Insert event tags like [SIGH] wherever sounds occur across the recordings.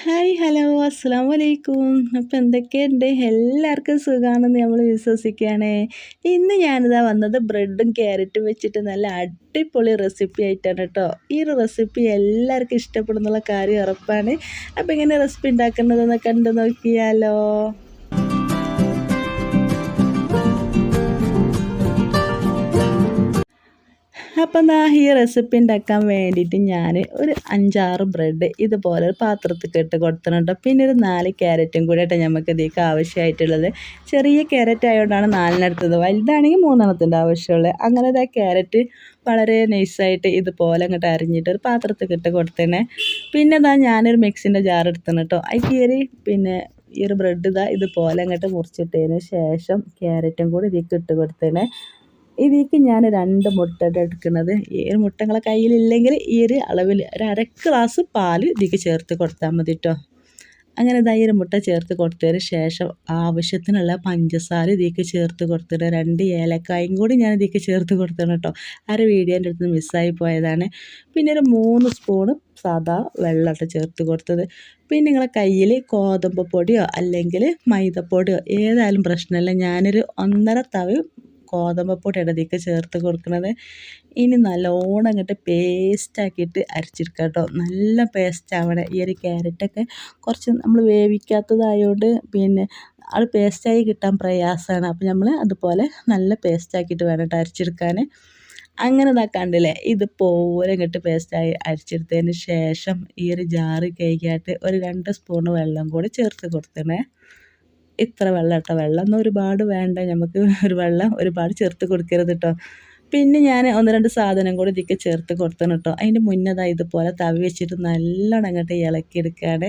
Hi hello അസ്സാം വലൈക്കും അപ്പോൾ എന്തൊക്കെയുണ്ട്? എല്ലാവർക്കും സുഖമാണെന്ന് നമ്മൾ വിശ്വസിക്കുകയാണ്. ഇന്ന് ഞാനിതാ വന്നത് ബ്രെഡും ക്യാരറ്റും വെച്ചിട്ട് നല്ല അടിപൊളി റെസിപ്പി ആയിട്ടാണ് കേട്ടോ ഈ ഒരു റെസിപ്പി എല്ലാവർക്കും ഇഷ്ടപ്പെടുന്നുള്ള കാര്യം ഉറപ്പാണ്. അപ്പോൾ ഇങ്ങനെ റെസിപ്പി ഉണ്ടാക്കുന്നതെന്ന് കണ്ടു നോക്കിയാലോ. അപ്പം എന്താ ഈ റെസിപ്പി ഉണ്ടാക്കാൻ വേണ്ടിയിട്ട് ഞാൻ ഒരു അഞ്ചാറ് ബ്രെഡ് ഇതുപോലെ ഒരു പാത്രത്തിൽ ഇട്ട് കൊടുത്തിട്ടുണ്ട് പിന്നെ ഒരു നാല് ക്യാരറ്റും കൂടെ ആയിട്ട് നമുക്ക് ഇതിലേക്ക് ആവശ്യമായിട്ടുള്ളത്. ചെറിയ ക്യാരറ്റ് ആയതുകൊണ്ടാണ് നാലിനടുത്തത് വലുതാണെങ്കിൽ മൂന്നെണ്ണത്തിന്റെ ആവശ്യമുള്ളത് അങ്ങനെ ആ ക്യാരറ്റ് വളരെ നൈസായിട്ട് ഇതുപോലെ അങ്ങോട്ട് അരിഞ്ഞിട്ട് ഒരു പാത്രത്തിൽ ഇട്ട് കൊടുത്തേനെ പിന്നെ ഇതാ ഞാനൊരു മിക്സിന്റെ ജാർ എടുത്തിന് കേട്ടോ അതിൽ കയറി പിന്നെ ഈ ഒരു ബ്രെഡ് ഇതാ ഇതുപോലെ അങ്ങോട്ട് മുറിച്ചിട്ടതിന് ശേഷം ക്യാരറ്റും കൂടി ഇതിലേക്ക് ഇട്ട് കൊടുത്തേനെ ഇതിലേക്ക് ഞാൻ രണ്ട് മുട്ട എടുക്കുന്നത്. ഈ ഒരു കയ്യിലില്ലെങ്കിൽ ഈ ഒരു അളവിൽ ഒരു അര ഗ്ലാസ് പാൽ ഇതിലേക്ക് ചേർത്ത് കൊടുത്താൽ മതി കേട്ടോ അങ്ങനെ ഒരു മുട്ട ചേർത്ത് കൊടുത്തതിന് ശേഷം ആവശ്യത്തിനുള്ള പഞ്ചസാര ഇതിലേക്ക് ചേർത്ത് കൊടുത്തിട്ട് രണ്ട് ഏലക്കായും കൂടി ഞാൻ ഇതിലേക്ക് ചേർത്ത് കൊടുത്തണം കേട്ടോ അര വീഡിയോന്റെ അടുത്ത് മിസ്സായി പോയതാണ്. പിന്നെ ഒരു മൂന്ന് സ്പൂണ് സാധാ വെള്ളമൊക്കെ ചേർത്ത് കൊടുത്തത്. പിന്നെ നിങ്ങളെ കയ്യിൽ ഗോതമ്പ് പൊടിയോ അല്ലെങ്കിൽ മൈദപ്പൊടിയോ ഏതായാലും പ്രശ്നമില്ല. ഞാനൊരു ഒന്നര തവി ഗോതമ്പപ്പൊടി ഇടതിക്ക് ചേർത്ത് കൊടുക്കുന്നത് ഇനി നല്ലോണം അങ്ങോട്ട് പേസ്റ്റാക്കിയിട്ട് അരച്ചെടുക്കുക കേട്ടോ നല്ല പേസ്റ്റ് ആവണം ഈ ഒരു ക്യാരറ്റൊക്കെ കുറച്ച് നമ്മൾ വേവിക്കാത്തതായതുകൊണ്ട് പിന്നെ അത് പേസ്റ്റായി കിട്ടാൻ പ്രയാസമാണ് അപ്പോൾ നമ്മൾ അതുപോലെ നല്ല പേസ്റ്റാക്കിയിട്ട് വേണം കേട്ടോ അരച്ചെടുക്കാൻ അങ്ങനെ ഇതാ കണ്ടില്ലേ? ഇത് പോലെ ഇങ്ങോട്ട് പേസ്റ്റായി അരച്ചെടുത്തതിന് ശേഷം ഈ ഒരു ജാറ് കേക്കായിട്ട് ഒരു രണ്ട് സ്പൂണ് വെള്ളം കൂടി ചേർത്ത് കൊടുത്തണേ. ഇത്ര വെള്ളം കേട്ടോ വെള്ളം. ഒന്നും ഒരുപാട് വേണ്ട. നമുക്ക് [LAUGHS] ഒരു വെള്ളം ഒരുപാട് ചേർത്ത് കൊടുക്കരുത് കേട്ടോ പിന്നെ ഞാൻ ഒന്ന് രണ്ട് സാധനം കൂടി ഇതിക്ക് ചേർത്ത് കൊടുത്തണം കേട്ടോ അതിന്റെ മുന്നതാ ഇതുപോലെ തവി വെച്ചിട്ട് നല്ലോണം അങ്ങോട്ട് ഇളക്കിയെടുക്കുകയാണ്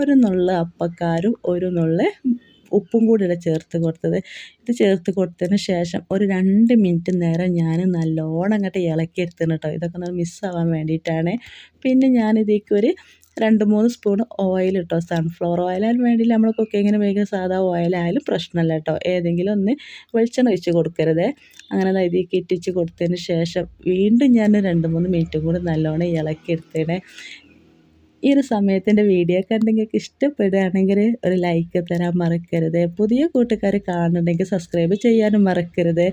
ഒരു നുള്ള അപ്പക്കാരും ഒരു നുള്ള ഉപ്പും കൂടി ഇവിടെ ചേർത്ത് കൊടുത്തത്. ഇത് ചേർത്ത് കൊടുത്തതിന് ശേഷം ഒരു രണ്ട് മിനിറ്റ് നേരം ഞാൻ നല്ലോണം അങ്ങോട്ട് ഇളക്കി ഇളക്കിയെടുത്തണം കേട്ടോ ഇതൊക്കെ ഒന്ന് മിസ്സാവാൻ വേണ്ടിയിട്ടാണ്. പിന്നെ ഞാനിതേക്ക് ഒരു രണ്ട് മൂന്ന് സ്പൂൺ ഓയിൽ ഇട്ടോ. സൺഫ്ലവർ ഓയിലായാലും വേണ്ടിയില്ല നമ്മൾ കുക്കിങ്ങിന് ഉപയോഗിക്കുന്ന സാധാ ഓയിലായാലും പ്രശ്നമല്ല കേട്ടോ ഏതെങ്കിലും ഒന്ന് വെളിച്ചെണ്ണ ഒഴിച്ച് കൊടുക്കരുത്. അങ്ങനെ ഇതിലേക്ക് ഇറ്റിച്ച് കൊടുത്തതിന് ശേഷം വീണ്ടും ഞാൻ രണ്ട് മൂന്ന് മിനിറ്റും കൂടി നല്ലോണം ഇളക്കിയെടുത്തേനെ ഈ ഒരു സമയത്തിന്റെ വീഡിയോ ഒക്കെ കണ്ടെങ്കിൽ ഇഷ്ടപ്പെടുകയാണെങ്കിൽ ഒരു ലൈക്ക് തരാൻ മറക്കരുത്. പുതിയ കൂട്ടുകാർ കാണുന്നുണ്ടെങ്കിൽ സബ്സ്ക്രൈബ് ചെയ്യാനും മറക്കരുത്.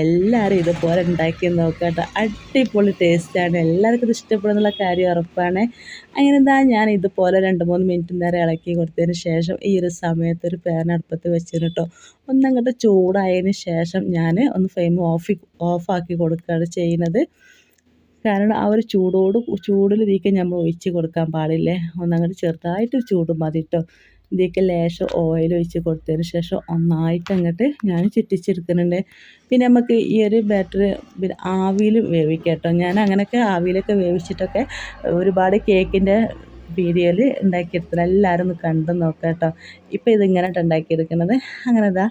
എല്ലാവരും ഇതുപോലെ ഉണ്ടാക്കി നോക്കട്ടെ. അടിപൊളി ടേസ്റ്റാണ് എല്ലാവർക്കും ഇത് ഇഷ്ടപ്പെടുന്നുള്ള കാര്യം ഉറപ്പാണ്. അങ്ങനെ എന്താ ഞാൻ ഇതുപോലെ രണ്ട് മൂന്ന് മിനിറ്റ് നേരം ഇളക്കി കൊടുത്തതിന് ശേഷം ഈ ഒരു സമയത്ത് ഒരു പാൻ അടുപ്പത്ത് വെച്ചിരുന്നു കേട്ടോ ഒന്നങ്ങോട്ട് ചൂടായതിന് ശേഷം ഞാൻ ഒന്ന് ഫ്ലെയിം ഓഫ് ഓഫാക്കി കൊടുക്കുകയാണ് ചെയ്യുന്നത്. കാരണം ആ ഒരു ചൂടോട് ചൂടിൽ ഇതിലേക്ക് നമ്മൾ ഒഴിച്ച് കൊടുക്കാൻ പാടില്ല? ഒന്നങ്ങോട്ട് ചെറുതായിട്ട് ചൂട് മതി കേട്ടോ ഇതിലേക്ക് ലേശം ഓയിൽ ഒഴിച്ച് കൊടുത്തതിന് ശേഷം ഒന്നായിട്ട് അങ്ങോട്ട് ഞാൻ ചുറ്റിച്ചെടുക്കുന്നുണ്ട്. പിന്നെ നമുക്ക് ഈ ഒരു ബാറ്റർ പിന്നെ ആവിയിൽ വേവിക്കാം കേട്ടോ ഞാൻ അങ്ങനെയൊക്കെ ആവിയിലൊക്കെ വേവിച്ചിട്ടൊക്കെ ഒരുപാട് കേക്കിന്റെ വീഡിയോയിൽ ഉണ്ടാക്കിയെടുത്തത്. എല്ലാവരും ഒന്ന് കണ്ടു നോക്കാം കേട്ടോ ഇപ്പോൾ ഇതിങ്ങനെ ഉണ്ടാക്കിയെടുക്കുന്നത് അങ്ങനെ ഇതാ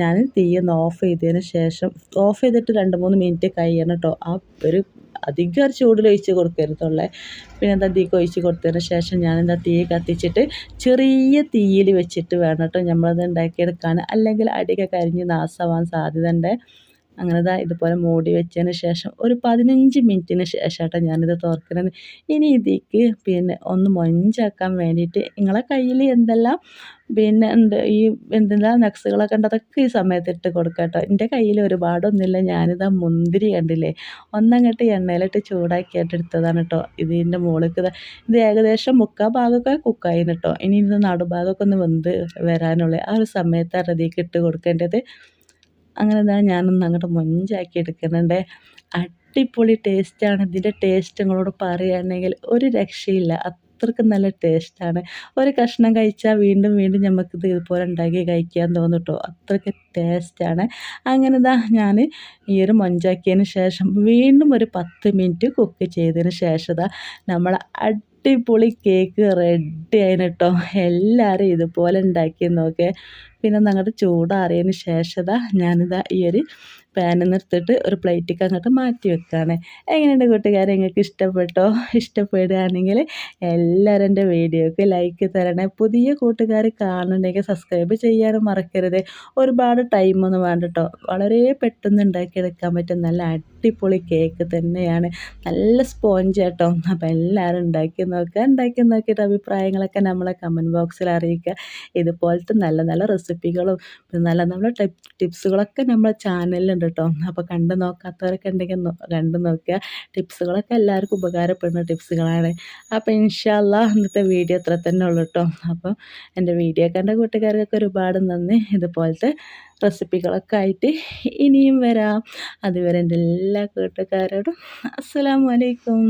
ഞാൻ തീയൊന്ന് ഓഫ് ചെയ്തതിന് ശേഷം ഓഫ് ചെയ്തിട്ട് രണ്ട് മൂന്ന് മിനിറ്റ് കഴിയണം കേട്ടോ ആ ഒരു അധികം ഒരു ഒഴിച്ച് കൊടുക്കരുതുള്ളേ. പിന്നെ എന്താ തീക്ക് ഒഴിച്ച് കൊടുത്തതിന് ശേഷം ഞാൻ എന്താ തീ കത്തിച്ചിട്ട് ചെറിയ തീയിൽ വെച്ചിട്ട് വേണം കേട്ടോ നമ്മളത് ഉണ്ടാക്കിയെടുക്കാൻ. അല്ലെങ്കിൽ അടിയൊക്കെ കരിഞ്ഞ് നാശമാവാൻ സാധ്യത ഉണ്ട് അങ്ങനെ ഇതാ ഇതുപോലെ മൂടി വെച്ചതിന് ശേഷം ഒരു പതിനഞ്ച് മിനിറ്റിന് ശേഷമാട്ടോ ഞാനിത് തുറക്കുന്നത്. ഇനി ഇതിക്ക് പിന്നെ ഒന്ന് മൊഞ്ചാക്കാൻ വേണ്ടിയിട്ട് നിങ്ങളെ കയ്യിൽ എന്തെല്ലാം പിന്നെ ഉണ്ട് ഈ എന്തെല്ലാം നക്സുകളൊക്കെ ഉണ്ട് അതൊക്കെ ഈ സമയത്ത് ഇട്ട് കൊടുക്കാം കേട്ടോ എന്റെ കയ്യിൽ ഒരുപാടൊന്നുമില്ല ഞാനിതാ മുന്തിരി കണ്ടില്ലേ ഒന്നങ്ങട്ട് എണ്ണയിലിട്ട് ചൂടാക്കിയിട്ട് എടുത്തതാണ് കേട്ടോ ഇതിന്റെ മുകളിലേക്ക് ഇത് ഏകദേശം മുക്കാൽ ഭാഗമൊക്കെ കുക്കായി കേട്ടോ ഇനി ഇത് നടുഭാഗമൊക്കെ ഒന്ന് വെന്ത് വരാനുള്ളൂ ആ ഒരു സമയത്ത് ഇതിലേക്ക് ഇട്ട് കൊടുക്കേണ്ടത്. അങ്ങനെ ഇതാ ഞാനൊന്ന് അങ്ങോട്ട് മൊഞ്ചാക്കി എടുക്കുന്നുണ്ട് അടിപൊളി ടേസ്റ്റാണ് ഇതിന്റെ ടേസ്റ്റ് നിങ്ങളോട് പറയുകയാണെങ്കിൽ ഒരു രക്ഷയില്ല. അത്രയ്ക്ക് നല്ല ടേസ്റ്റാണ് ഒരു കഷ്ണം കഴിച്ചാൽ വീണ്ടും വീണ്ടും നമുക്കിത് ഇതുപോലെ ഉണ്ടാക്കി കഴിക്കാൻ തോന്നും അത്രയ്ക്ക് ടേസ്റ്റാണ് അങ്ങനെ ഇതാ ഞാൻ ഈ ഒരു മൊഞ്ചാക്കിയതിന് ശേഷം വീണ്ടും ഒരു പത്ത് മിനിറ്റ് കുക്ക് ചെയ്തതിന് ശേഷം നമ്മൾ അടിപൊളി കേക്ക് റെഡി ആയിന് കേട്ടോ എല്ലാവരും ഇതുപോലെ ഉണ്ടാക്കി നോക്കേ. പിന്നെ ഞങ്ങളുടെ ചൂടാറിയതിന് ശേഷം ഞാനിതാ ഈ ഒരു പാനിൽ നിർത്തിട്ട് ഒരു പ്ലേറ്റിക്ക് അങ്ങോട്ട് മാറ്റി വെക്കുകയാണ് എങ്ങനെയുണ്ട് കൂട്ടുകാരെ? നിങ്ങൾക്ക് ഇഷ്ടപ്പെട്ടോ? ഇഷ്ടപ്പെടുകയാണെങ്കിൽ എല്ലാവരും എന്റെ വീഡിയോക്ക് ലൈക്ക് തരണേ. പുതിയ കൂട്ടുകാർ കാണുന്നുണ്ടെങ്കിൽ സബ്സ്ക്രൈബ് ചെയ്യാനും മറക്കരുത്. ഒരുപാട് ടൈമൊന്നും വേണ്ട കേട്ടോ വളരെ പെട്ടെന്ന് ഉണ്ടാക്കിയെടുക്കാൻ പറ്റും നല്ല അടിപൊളി കേക്ക് തന്നെയാണ്. നല്ല സ്പോഞ്ച് കേട്ടോ അപ്പോൾ എല്ലാവരും ഉണ്ടാക്കി നോക്കുക ഉണ്ടാക്കി നോക്കിയിട്ട് അഭിപ്രായങ്ങളൊക്കെ നമ്മളെ കമന്റ് ബോക്സിൽ അറിയിക്കുക. ഇതുപോലത്തെ നല്ല നല്ല റെസിപ്പികളും നല്ല നല്ല ടിപ്സുകളൊക്കെ നമ്മളെ ചാനലിലുണ്ട് കേട്ടോ അപ്പോൾ കണ്ട് നോക്കാത്തവരൊക്കെ ഉണ്ടെങ്കിൽ കണ്ട് നോക്കുക. ടിപ്സുകളൊക്കെ എല്ലാവർക്കും ഉപകാരപ്പെടുന്ന ടിപ്സുകളാണ്. അപ്പോൾ ഇൻഷാല്ല ഇന്നത്തെ വീഡിയോ അത്ര തന്നെ ഉള്ളൂ കേട്ടോ അപ്പോൾ എന്റെ വീഡിയോ കണ്ട കൂട്ടുകാർക്കൊക്കെ ഒരുപാട് നന്ദി. ഇതുപോലത്തെ റെസിപ്പികളൊക്കെ ആയിട്ട് ഇനിയും വരാം. അതുവരെ എന്റെ എല്ലാ കൂട്ടുകാരോടും അസ്സലാമലൈക്കും